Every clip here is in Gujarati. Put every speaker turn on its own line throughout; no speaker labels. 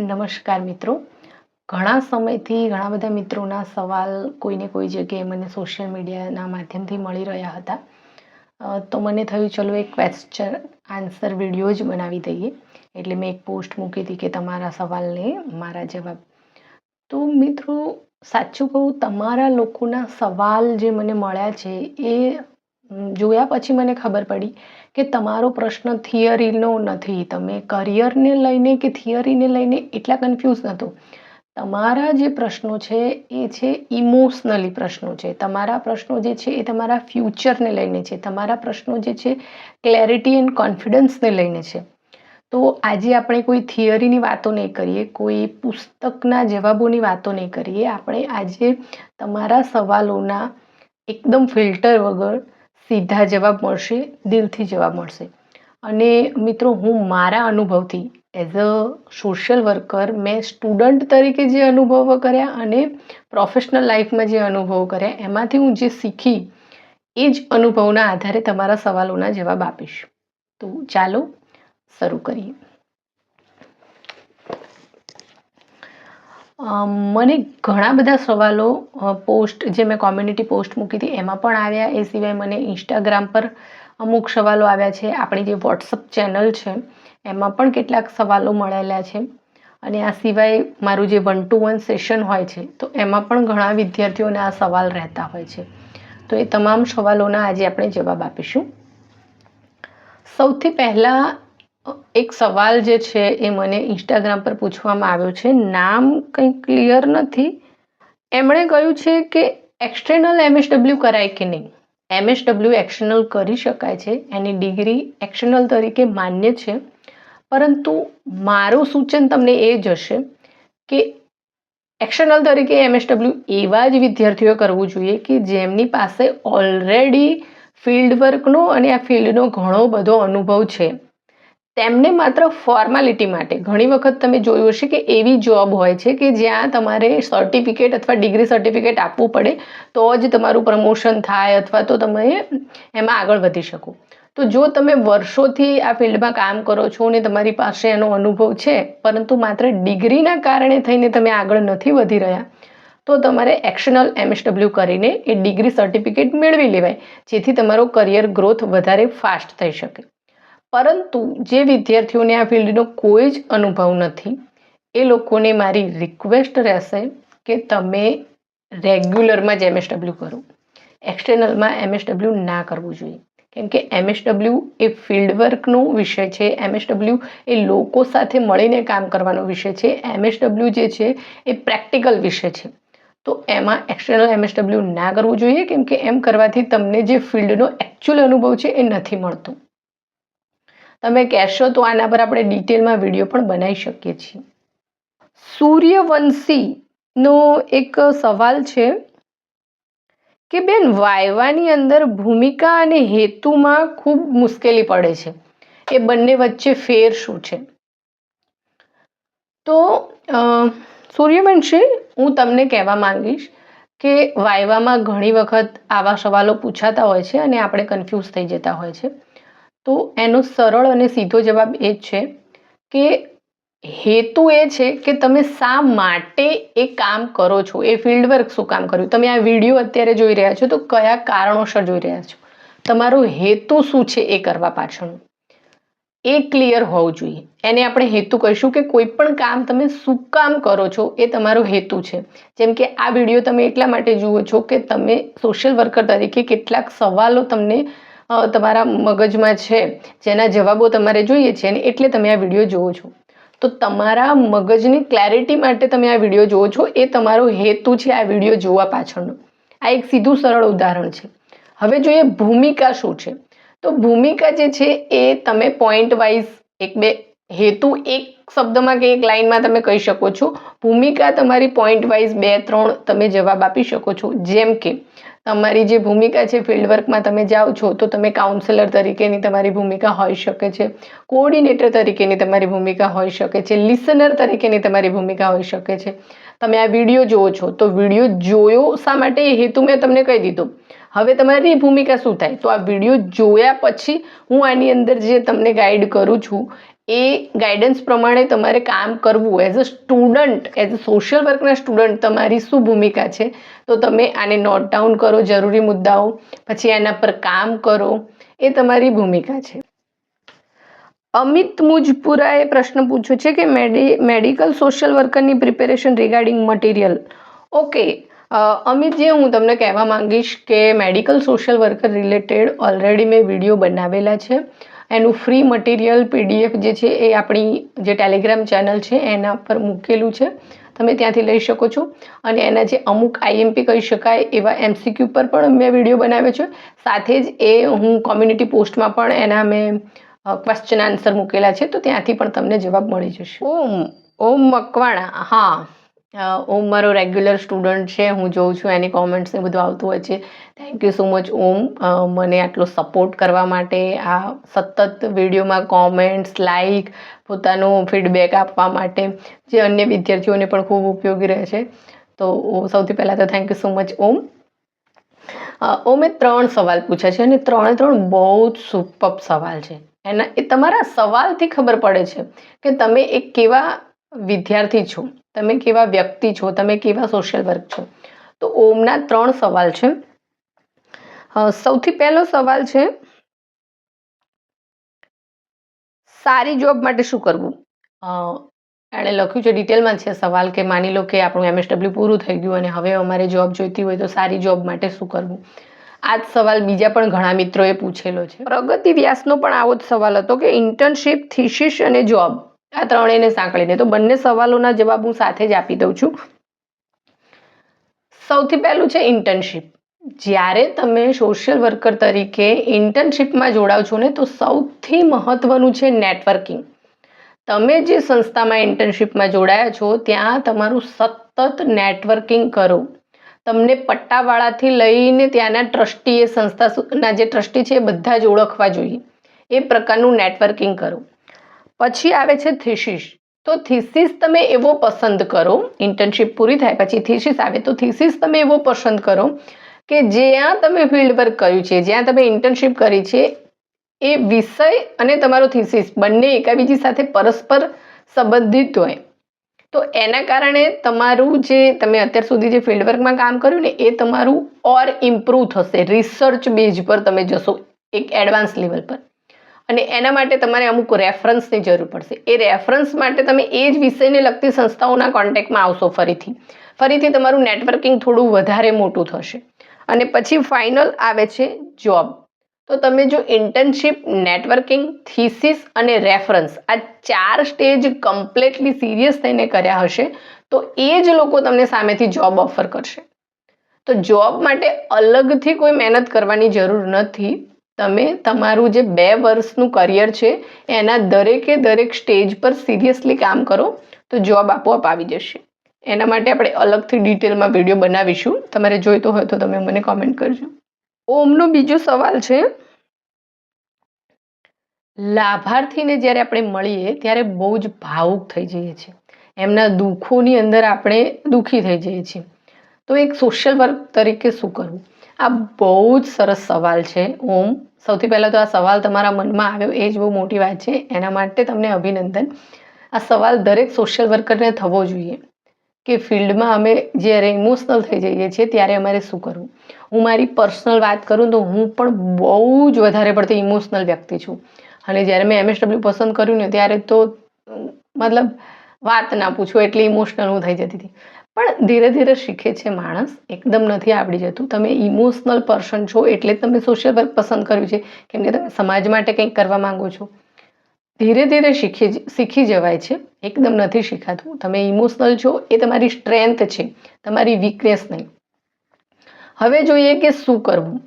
નમસ્કાર મિત્રો. ઘણા સમયથી ઘણા બધા મિત્રોના સવાલ કોઈને કોઈ જગ્યાએ મને સોશિયલ મીડિયાના માધ્યમથી મળી રહ્યા હતા. તો મને થયું ચલો એક ક્વેશ્ચન આન્સર વીડિયો જ બનાવી દઈએ. એટલે મેં એક પોસ્ટ મૂકી હતી કે તમારા સવાલને મારા જવાબ. તો મિત્રો, સાચું કહું, તમારા લોકોના સવાલ જે મને મળ્યા છે એ જોયા પછી મને ખબર પડી કે તમારો પ્રશ્ન થિયરીનો નથી. તમે કરિયરને લઈને કે થિયરીને લઈને એટલા કન્ફ્યુઝ નહોતો. તમારા જે પ્રશ્નો છે, એ છે ઇમોશનલી પ્રશ્નો છે. તમારા પ્રશ્નો જે છે, એ તમારા ફ્યુચરને લઈને છે. તમારા પ્રશ્નો જે છે ક્લેરિટી એન્ડ કોન્ફિડન્સને લઈને છે. તો આજે આપણે કોઈ થિયરીની વાતો નહીં કરીએ, કોઈ પુસ્તકના જવાબોની વાતો નહીં કરીએ. આપણે આજે તમારા સવાલોના એકદમ ફિલ્ટર વગર સીધા જવાબ મળશે, દિલથી જવાબ મળશે. અને મિત્રો, હું મારા અનુભવથી એઝ અ સોશિયલ વર્કર મેં સ્ટુડન્ટ તરીકે જે અનુભવો કર્યા અને પ્રોફેશનલ લાઈફમાં જે અનુભવો કર્યા, એમાંથી હું જે શીખી, એ જ અનુભવના આધારે તમારા સવાલોના જવાબ આપીશ. તો ચાલો, શરૂ કરીએ. મને ઘણા બધા સવાલો પોસ્ટ જે મેં કોમ્યુનિટી પોસ્ટ મૂકી હતી, એમાં પણ આવ્યા. એ સિવાય મને ઇન્સ્ટાગ્રામ પર અમુક સવાલો આવ્યા છે. આપણી જે વોટ્સઅપ ચેનલ છે, એમાં પણ કેટલાક સવાલો મળેલા છે. અને આ સિવાય મારું જે વન ટુ વન સેશન હોય છે, તો એમાં પણ ઘણા વિદ્યાર્થીઓને આ સવાલ રહેતા હોય છે. તો એ તમામ સવાલોના આજે આપણે જવાબ આપીશું. સૌથી પહેલાં એક સવાલ જે છે એ મને ઇન્સ્ટાગ્રામ પર પૂછવામાં આવ્યો છે. નામ કંઈ ક્લિયર નથી. એમણે કહ્યું છે કે એક્સટર્નલ એમએસડબલ્યુ કરાય કે નહીં? એમએસડબલ્યુ એક્સટર્નલ કરી શકાય છે. એની ડિગ્રી એક્સટર્નલ તરીકે માન્ય છે. પરંતુ મારું સૂચન તમને એ જ હશે કે એક્સટર્નલ તરીકે એમએસડબલ્યુ એવા જ વિદ્યાર્થીઓ કરવું જોઈએ કે જેમની પાસે ઓલરેડી ફિલ્ડ વર્કનો અને આ ફિલ્ડનો ઘણો બધો અનુભવ છે. તેમને માત્ર ફોર્માલિટી માટે. ઘણી વખત તમે જોયું હશે કે એવી જોબ હોય છે કે જ્યાં તમારે સર્ટિફિકેટ અથવા ડિગ્રી સર્ટિફિકેટ આપવું પડે, તો જ તમારું પ્રમોશન થાય અથવા તો તમે એમાં આગળ વધી શકો. તો જો તમે વર્ષોથી આ ફિલ્ડમાં કામ કરો છો અને તમારી પાસે એનો અનુભવ છે, પરંતુ માત્ર ડિગ્રીના કારણે થઈને તમે આગળ નથી વધી રહ્યા, તો તમારે એક્શનલ એમએસડબલ્યુ કરીને એ ડિગ્રી સર્ટિફિકેટ મેળવી લેવાય, જેથી તમારો કરિયર ગ્રોથ વધારે ફાસ્ટ થઈ શકે. પરંતુ જે વિદ્યાર્થીઓને આ ફિલ્ડનો કોઈ જ અનુભવ નથી, એ લોકોને મારી રિક્વેસ્ટ રહેશે કે તમે રેગ્યુલરમાં જ એમએસડબલ્યુ કરો. એક્સટર્નલમાં એમએસડબલ્યુ ના કરવું જોઈએ. કેમ કે એમએસડબલ્યુ એ ફિલ્ડ વર્કનો વિષય છે. એમએસડબલ્યુ એ લોકો સાથે મળીને કામ કરવાનો વિષય છે. એમએસડબલ્યુ જે છે એ પ્રેક્ટિકલ વિષય છે. તો એમાં એક્સટર્નલ એમએસડબલ્યુ ના કરવું જોઈએ, કેમ કે એમ કરવાથી તમને જે ફિલ્ડનો એકચ્યુઅલ અનુભવ છે એ નથી મળતો. તમે કહેશો તો આના પર આપણે ડિટેલમાં વીડિયો પણ બનાવી શકીએ છીએ. સૂર્યવંશીનો એક સવાલ છે કે બેન, વાયવાની અંદર ભૂમિકા અને હેતુમાં ખૂબ મુશ્કેલી પડે છે. એ બંને વચ્ચે ફેર શું છે? તો સૂર્યવંશી, હું તમને કહેવા માંગીશ કે વાયવામાં ઘણી વખત આવા સવાલો પૂછાતા હોય છે અને આપણે કન્ફ્યુઝ થઈ જતા હોય છે. તો એનો સરળ અને સીધો જવાબ એ જ છે કે હેતુ એ છે કે તમે શા માટે એ કામ કરો છો? એ ફિલ્ડ વર્ક શું કામ કર્યું? તમે આ વીડિયો અત્યારે જોઈ રહ્યા છો તો કયા કારણોસર જોઈ રહ્યા છો? તમારો હેતુ શું છે એ કરવા પાછળનું? એ ક્લિયર હોવું જોઈએ. એને આપણે હેતુ કહીશું કે કોઈ પણ કામ તમે શું કામ કરો છો એ તમારો હેતુ છે. જેમ કે આ વીડિયો તમે એટલા માટે જુઓ છો કે તમે સોશિયલ વર્કર તરીકે કેટલાક સવાલો તમને તમારા મગજમાં છે, જેના જવાબો તમારે જોઈએ છે અને એટલે તમે આ વીડિયો જુઓ છો. તો તમારા મગજની ક્લેરિટી માટે તમે આ વીડિયો જુઓ છો એ તમારો હેતુ છે આ વીડિયો જોવા પાછળનો. આ એક સીધું સરળ ઉદાહરણ છે. હવે જોઈએ ભૂમિકા શું છે. તો ભૂમિકા જે છે એ તમે પોઈન્ટ વાઇઝ એક બે હેતુ એક શબ્દમાં કે એક લાઇનમાં તમે કહી શકો છો. ભૂમિકા તમારી પોઈન્ટ વાઇઝ બે, ત્રણ તમે જવાબ આપી શકો છો. જેમ કે તમારી જે ભૂમિકા છે ફિલ્ડ વર્કમાં તમે જાઓ છો, તો તમે કાઉન્સેલર તરીકેની તમારી ભૂમિકા હોઈ શકે છે. કોઓર્ડિનેટર તરીકેની તમારી ભૂમિકા હોઈ શકે છે. લિસનર તરીકેની તમારી ભૂમિકા હોઈ શકે છે. તમે આ વીડિયો જુઓ છો, તો વીડિયો જોયો શા માટે? એ હેતુ મેં તમને કહી દીધો. હવે તમારી ભૂમિકા શું થાય? તો આ વીડિયો જોયા પછી હું આની અંદર જે તમને ગાઈડ કરું છું એ ગાઈડન્સ પ્રમાણે તમારે કામ કરવું as a student as a social વર્કના student તમારી શું ભૂમિકા છે? તો તમે આને નોટ ડાઉન કરો જરૂરી મુદ્દાઓ, પછી એના પર કામ કરો, એ તમારી ભૂમિકા છે. અમિત મુજપુરાએ પ્રશ્ન પૂછ્યો છે કે મેડી medical social વર્કરની preparation regarding material okay Amit જે, હું તમને કહેવા માંગીશ કે medical social worker related already મેં વીડિયો બનાવેલા છે. એનું ફ્રી મટીરિયલ પીડીએફ જે છે એ આપણી જે ટેલિગ્રામ ચેનલ છે, એના પર મૂકેલું છે. તમે ત્યાંથી લઈ શકો છો. અને એના જે અમુક આઈએમપી કહી શકાય એવા એમસીક્યુ પર પણ મેં વીડિયો બનાવ્યો છે. સાથે જ એ હું કોમ્યુનિટી પોસ્ટમાં પણ એના મેં ક્વેશ્ચન આન્સર મૂકેલા છે. તો ત્યાંથી પણ તમને જવાબ મળી જશે. ઓમ ઓમ મકવાણા, હા. ઓમ મારો રેગ્યુલર સ્ટુડન્ટ છે, હું જોઉં છું, એની કોમેન્ટ્સ ને બધું આવતું હોય છે. Thank you so much Om. મને આટલો સપોર્ટ કરવા માટે, આ સતત વિડીયોમાં કોમેન્ટ્સ લાઈક પોતાનું ફીડબેક આપવા માટે, જે અન્ય વિદ્યાર્થીઓને પણ ખૂબ ઉપયોગી રહે છે. તો સૌથી પહેલાં તો thank you so much Om. ઓમે ત્રણ સવાલ પૂછ્યા છે અને ત્રણે ત્રણ બહુ જ સુપપ સવાલ છે. એના, એ તમારા સવાલથી ખબર પડે છે કે તમે એક કેવા વિદ્યાર્થી છો. તમે કેવા વ્યક્તિ છો? તમે કેવા સોશિયલ વર્ક છો? તો ઓમના ત્રણ સવાલ છે. સૌથી પહેલો સવાલ છે, સારી જોબ માટે શું કરવું? એણે લખ્યું છે ડિટેલમાં છે સવાલ કે માની લો કે આપણું એમએસડબલ્યુ પૂરું થઈ ગયું અને હવે અમારે જોબ જોઈતી હોય તો સારી જોબ માટે શું કરવું? આ જ સવાલ બીજા પણ ઘણા મિત્રોએ પૂછેલો છે. પ્રગતિ વ્યાસનો પણ આવો જ સવાલ હતો કે ઇન્ટર્નશીપ થીસીસ અને જોબ આ ત્રણેયને સાંકળીને તો બંને સવાલોના જવાબ હું સાથે જ આપી દઉં છું. સૌથી પહેલું છે ઇન્ટર્નશીપ જ્યારે તમે સોશિયલ વર્કર તરીકે ઇન્ટર્નશીપમાં જોડાવ છો ને, તો સૌથી મહત્ત્વનું છે નેટવર્કિંગ તમે જે સંસ્થામાં ઇન્ટર્નશીપમાં જોડાયા છો, ત્યાં તમારું સતત નેટવર્કિંગ કરો. તમને પટ્ટાવાળાથી લઈને ત્યાંના ટ્રસ્ટી એ સંસ્થાના જે ટ્રસ્ટી છે એ બધા જ ઓળખવા જોઈએ. એ પ્રકારનું નેટવર્કિંગ કરો. પછી આવે છે થીસીસ. તો થીસીસ તમે એવો પસંદ કરો ઇન્ટર્નશીપ પૂરી થાય પછી થીસીસ આવે, તો થીસીસ તમે એવો પસંદ કરો કે જ્યાં તમે ફિલ્ડ વર્ક કર્યું છે, જ્યાં તમે ઇન્ટર્નશીપ કરી છે, એ વિષય અને તમારો થીસીસ બંને એકાબીજી સાથે પરસ્પર સંબંધિત હોય. તો એના કારણે તમારું જે તમે અત્યાર સુધી જે ફિલ્ડ વર્કમાં કામ કર્યું ને, એ તમારું ઓર ઇમ્પ્રૂવ થશે. રિસર્ચ બેઝ પર તમે જશો, એક એડવાન્સ લેવલ પર. અને એના માટે તમારે અમુક રેફરન્સની જરૂર પડશે. એ રેફરન્સ માટે તમે એ જ વિષયને લગતી સંસ્થાઓના કોન્ટેક્ટમાં આવશો ફરીથી. ફરીથી તમારું નેટવર્કિંગ થોડું વધારે મોટું થશે. અને પછી ફાઇનલ આવે છે જોબ તો તમે જો ઇન્ટર્નશીપ નેટવર્કિંગ થીસીસ અને રેફરન્સ આ ચાર સ્ટેજ કમ્પ્લેટલી સિરિયસ થઈને કર્યા હશે, તો એ જ લોકો તમને સામેથી જોબ ઓફર કરશે. તો જોબ માટે અલગથી કોઈ મહેનત કરવાની જરૂર નથી. તમે તમારું જે બે વર્ષનું કરિયર છે, એના દરેકે દરેક સ્ટેજ પર સિરિયસલી કામ કરો, તો જોબ આપોઆપ આવી જશે. એના માટે આપણે અલગથી ડિટેલમાં વીડિયો બનાવીશું. તમારે જોઈતો હોય તો તમે મને કોમેન્ટ કરજો. ઓમનો બીજો સવાલ છે, લાભાર્થીને જ્યારે આપણે મળીએ, ત્યારે બહુ જ ભાવુક થઈ જઈએ છીએ. એમના દુઃખોની અંદર આપણે દુઃખી થઈ જઈએ છીએ. તો એક સોશિયલ વર્ક તરીકે શું કરવું? આ બહુ જ સરસ સવાલ છે. ઓમ, સૌથી પહેલાં તો આ સવાલ તમારા મનમાં આવ્યો, એ જ બહુ મોટી વાત છે. એના માટે તમને અભિનંદન. આ સવાલ દરેક સોશિયલ વર્કરને થવો જોઈએ કે ફિલ્ડમાં અમે જ્યારે ઇમોશનલ થઈ જઈએ છીએ, ત્યારે અમારે શું કરવું? હું મારી પર્સનલ વાત કરું તો હું પણ બહુ જ વધારે પડતી ઇમોશનલ વ્યક્તિ છું. અને જ્યારે મેં એમએસડબલ્યુ પસંદ કર્યું ને, ત્યારે તો, મતલબ, વાત ના પૂછો, એટલી ઇમોશનલ હું થઈ જતી હતી. પણ ધીરે ધીરે શીખે છે માણસ. એકદમ નથી આવડી જતું. તમે ઇમોશનલ પર્સન છો એટલે તમે સોશિયલ વર્ક પસંદ કર્યું છે. કેમ કે તમે સમાજ માટે કંઈક કરવા માંગો છો. ધીરે ધીરે શીખી શીખી જવાય છે. એકદમ નથી શીખાતું. તમે ઇમોશનલ છો એ તમારી સ્ટ્રેન્થ છે. તમારી વીકનેસ નહીં. હવે જોઈએ કે શું કરવું?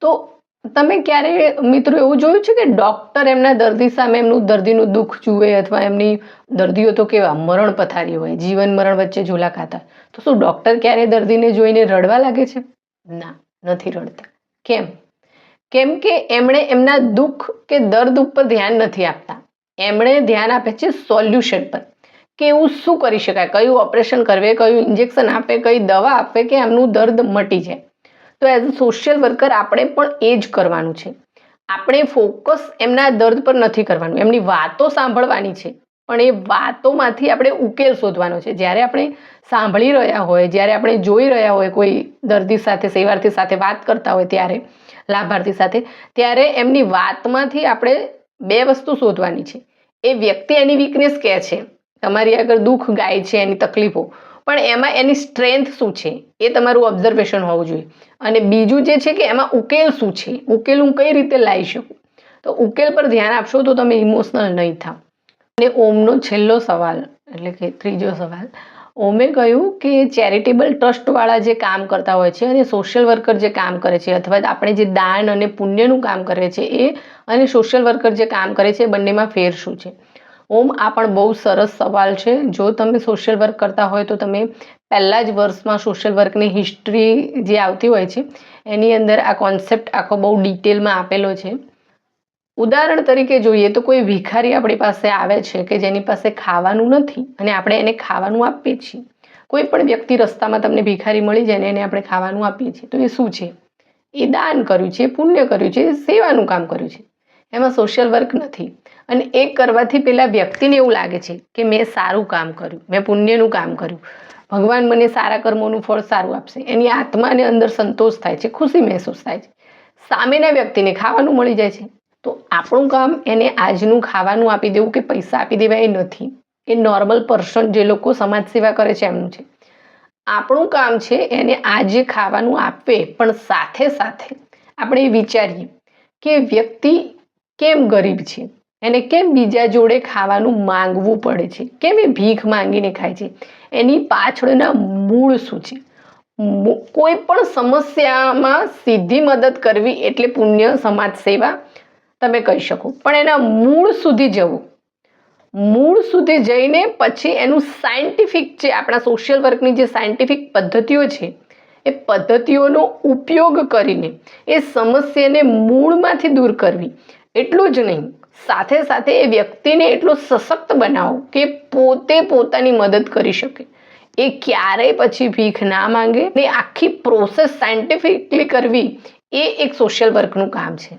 તો તમે ક્યારે મિત્રો એવું જોયું છે કે ડૉક્ટર એમના દર્દી સામે એમનું દર્દીનું દુઃખ જુએ અથવા એમની દર્દીઓ તો કેવા મરણ પથારી હોય, જીવન મરણ વચ્ચે ઝોલા ખાતા. તો શું ડૉક્ટર ક્યારે દર્દીને જોઈને રડવા લાગે છે? ના, નથી રડતા. કેમ? કેમ કે એમણે એમના દુઃખ કે દર્દ ઉપર ધ્યાન નથી આપતા. એમણે ધ્યાન આપે છે સોલ્યુશન પર. કે એવું શું કરી શકાય? કયું ઓપરેશન કરવે, કયું ઇન્જેક્શન આપે, કઈ દવા આપે કે એમનું દર્દ મટી જાય? તો એઝ અ સોશિયલ વર્કર આપણે પણ એ જ કરવાનું છે. આપણે ફોકસ એમના દર્દ પર નથી કરવાનું. એમની વાતો સાંભળવાની છે. પણ એ વાતોમાંથી આપણે ઉકેલ શોધવાનો છે. જ્યારે આપણે સાંભળી રહ્યા હોય, જ્યારે આપણે જોઈ રહ્યા હોય, કોઈ દર્દી સાથે, સેવાર્થી સાથે વાત કરતા હોય ત્યારે, લાભાર્થી સાથે, ત્યારે એમની વાતમાંથી આપણે બે વસ્તુ શોધવાની છે. એ વ્યક્તિ એની વીકનેસ કહે છે. તમારી આગળ દુઃખ ગાય છે, એની તકલીફો, પણ એમાં એની સ્ટ્રેન્થ શું છે? એ તમારું ઓબ્ઝર્વેશન હોવું જોઈએ. અને બીજું જે છે કે એમાં ઉકેલ શું છે? ઉકેલ હું કઈ રીતે લાવી શકું? તો ઉકેલ પર ધ્યાન આપશો તો તમે ઇમોશનલ નહીં થાવ. અને ઓમનો છેલ્લો સવાલ, એટલે કે ત્રીજો સવાલ. ઓમે કહ્યું કે ચેરિટેબલ ટ્રસ્ટવાળા જે કામ કરતા હોય છે અને સોશિયલ વર્કર જે કામ કરે છે, અથવા આપણે જે દાન અને પુણ્યનું કામ કરે છે એ અને સોશિયલ વર્કર જે કામ કરે છે બંનેમાં ફેર શું છે? ઓમ, આ પણ બહુ સરસ સવાલ છે. જો તમે સોશિયલ વર્ક કરતા હોય તો તમે પહેલાં જ વર્ષમાં સોશિયલ વર્કની હિસ્ટ્રી જે આવતી હોય છે, એની અંદર આ કોન્સેપ્ટ આખો બહુ ડિટેલમાં આપેલો છે. ઉદાહરણ તરીકે જોઈએ તો કોઈ ભિખારી આપણી પાસે આવે છે કે જેની પાસે ખાવાનું નથી અને આપણે એને ખાવાનું આપીએ છીએ. કોઈ પણ વ્યક્તિ રસ્તામાં તમને ભિખારી મળી જાય ને એને આપણે ખાવાનું આપીએ છીએ, તો એ શું છે? એ દાન કર્યું છે પુણ્ય કર્યું છે સેવાનું કામ કર્યું છે. એમાં સોશિયલ વર્ક નથી. અને એ કરવાથી પેલા વ્યક્તિને એવું લાગે છે કે મેં સારું કામ કર્યું, મેં પુણ્યનું કામ કર્યું. ભગવાન મને સારા કર્મોનું ફળ સારું આપશે. એની આત્માને અંદર સંતોષ થાય છે, ખુશી મહેસૂસ થાય છે. સામેના વ્યક્તિને ખાવાનું મળી જાય છે. તો આપણું કામ એને આજનું ખાવાનું આપી દેવું કે પૈસા આપી દેવા એ નથી. એ નોર્મલ પર્સન જે લોકો સમાજ સેવા કરે છે એમનું છે. આપણું કામ છે એને આજે ખાવાનું આપે, પણ સાથે સાથે આપણે વિચારીએ કે વ્યક્તિ કેમ ગરીબ છે? એને કેમ બીજા જોડે ખાવાનું માંગવું પડે છે? કેમ એ ભીખ માંગીને ખાય છે? એની પાછળના મૂળ શું છે? કોઈ પણ સમસ્યામાં સીધી મદદ કરવી એટલે પુણ્ય સમાજ સેવા તમે કહી શકો. પણ એના મૂળ સુધી જવું. મૂળ સુધી જઈને પછી એનું સાયન્ટિફિક જે આપણા સોશિયલ વર્કની જે સાયન્ટિફિક પદ્ધતિઓ છે, એ પદ્ધતિઓનો ઉપયોગ કરીને એ સમસ્યાને મૂળમાંથી દૂર કરવી. એટલું જ નહીં. સાથે સાથે એ વ્યક્તિને એટલો સશક્ત બનાવો કે પોતે પોતાની મદદ કરી શકે. એ ક્યારેય પછી ભીખ ના માંગે ને આખી પ્રોસેસ સાયન્ટિફિકલી કરવી એ એક સોશિયલ વર્કનું કામ છે.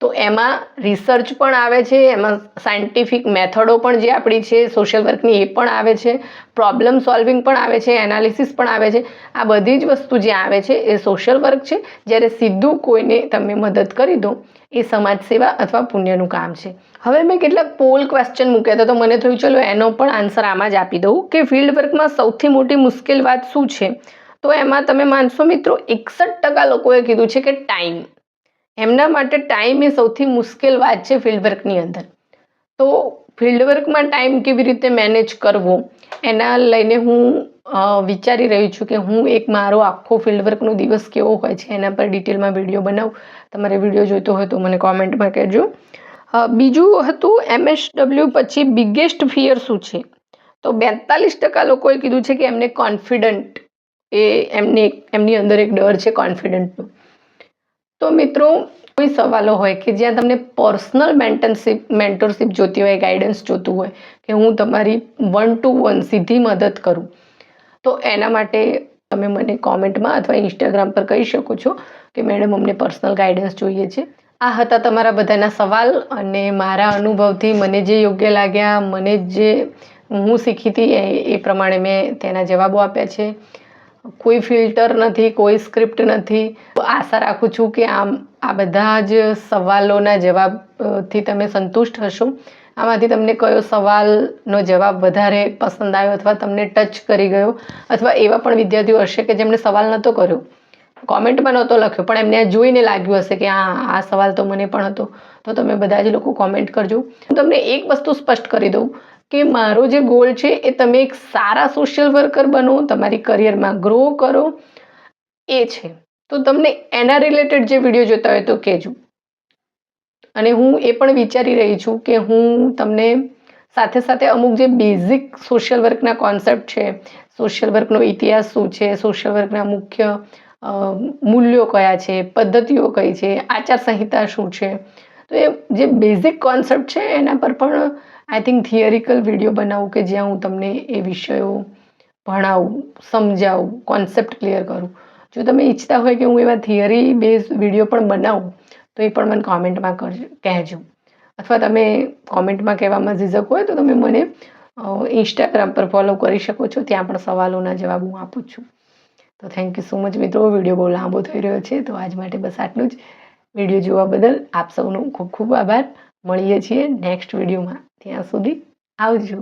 તો એમાં રિસર્ચ પણ આવે છે, એમાં સાયન્ટિફિક મેથડો પણ જે આપણી છે સોશિયલ વર્કની એ પણ આવે છે પ્રોબ્લેમ સોલ્વિંગ પણ આવે છે એનાલિસિસ પણ આવે છે. આ બધી જ વસ્તુ જે આવે છે એ સોશિયલ વર્ક છે. જ્યારે સીધું કોઈને તમે મદદ કરી દો, એ સમાજ સેવા અથવા પુણ્યનું કામ છે. હવે મેં કેટલાક પોલ ક્વેશ્ચન મૂક્યા હતા, તો મને થયું, ચલો, એનો પણ આન્સર આમાં જ આપી દઉં કે ફિલ્ડ વર્કમાં સૌથી મોટી મુશ્કેલ વાત શું છે? તો એમાં તમે માનશો મિત્રો, એકસઠ ટકા લોકોએ કીધું છે કે ટાઈમ એમના માટે ટાઈમ એ સૌથી મુશ્કેલ વાત છે ફિલ્ડવર્કની અંદર. તો ફિલ્ડવર્કમાં ટાઈમ કેવી રીતે મેનેજ કરવો, એના લઈને હું વિચારી રહી છું કે હું એક મારો આખો ફિલ્ડવર્કનો દિવસ કેવો હોય છે, એના પર ડિટેલમાં વીડિયો બનાવું. તમારે વીડિયો જોઈતો હોય તો મને કોમેન્ટમાં કહેજો. બીજું હતું એમએસડબલ્યુ પછી બિગેસ્ટ ફિયર શું છે? તો બેતાલીસ ટકા લોકોએ કીધું છે કે એમને કોન્ફિડન્ટ એ એમને, એમની અંદર એક ડર છે કોન્ફિડન્ટનો તો મિત્રો, કોઈ સવાલો હોય કે જ્યાં તમને પર્સનલ મેન્ટનશીપ મેન્ટરશીપ જોતી હોય ગાઈડન્સ જોતું હોય, કે હું તમારી વન ટુ વન સીધી મદદ કરું, તો એના માટે તમે મને કોમેન્ટમાં અથવા ઇન્સ્ટાગ્રામ પર કહી શકો છો કે મેડમ, અમને પર્સનલ ગાઈડન્સ જોઈએ છે. આ હતા તમારા બધાના સવાલ અને મારા અનુભવથી મને જે યોગ્ય લાગ્યા, મને જે હું શીખી હતી એ પ્રમાણે મેં તેના જવાબો આપ્યા છે. કોઈ ફિલ્ટર નથી, કોઈ સ્ક્રિપ્ટ નથી. આશા રાખું છું કે આમ, આ બધા જ સવાલોના જવાબથી તમે સંતુષ્ટ હશો. આમાંથી તમને કયો સવાલનો જવાબ વધારે પસંદ આવ્યો અથવા તમને ટચ કરી ગયો અથવા એવા પણ વિદ્યાર્થીઓ હશે કે જેમણે સવાલ નહોતો કર્યો. કોમેન્ટમાં નહોતો લખ્યો, પણ એમને જોઈને લાગ્યું હશે કે હા આ સવાલ તો મને પણ હતો. તો તમે બધા જ લોકો કોમેન્ટ કરજો. હું તમને એક વસ્તુ સ્પષ્ટ કરી દઉં. કે મારો જે ગોલ છે એ તમે એક સારા સોશિયલ વર્કર બનો, તમારી કરિયરમાં ગ્રો કરો, એ છે. તો તમને એના રિલેટેડ જે વીડિયો જોતા હોય તો કહેજો. અને હું એ પણ વિચારી રહી છું કે હું તમને સાથે સાથે અમુક જે બેઝિક સોશિયલ વર્કના કોન્સેપ્ટ છે સોશિયલ વર્કનો ઇતિહાસ શું છે સોશિયલ વર્કના મુખ્ય મૂલ્યો કયા છે, પદ્ધતિઓ કઈ છે, આચાર સંહિતા શું છે, તો એ જે બેઝિક કોન્સેપ્ટ છે એના પર પણ આઈ થિંક થિયરિકલ વીડિયો બનાવું કે જ્યાં હું તમને એ વિષયો ભણાવું, સમજાવું કોન્સેપ્ટ ક્લિયર કરું. જો તમે ઈચ્છતા હોય કે હું એવા થિયરી બેઝ વીડિયો પણ બનાવું, તો એ પણ મને કોમેન્ટમાં કરજો કહેજો. અથવા તમે કોમેન્ટમાં કહેવામાં ઝીઝક હોય તો તમે મને ઇન્સ્ટાગ્રામ પર ફોલો કરી શકો છો. ત્યાં પણ સવાલોના જવાબ હું આપું છું. તો થેન્ક યુ સો મચ મિત્રો. વીડિયો બહુ લાંબો થઈ રહ્યો છે, તો આજ માટે બસ આટલું જ. વીડિયો જોવા બદલ આપ સૌનો ખૂબ ખૂબ આભાર. મળીએ છીએ નેક્સ્ટ વિડીયોમાં ત્યાં સુધી આવજો.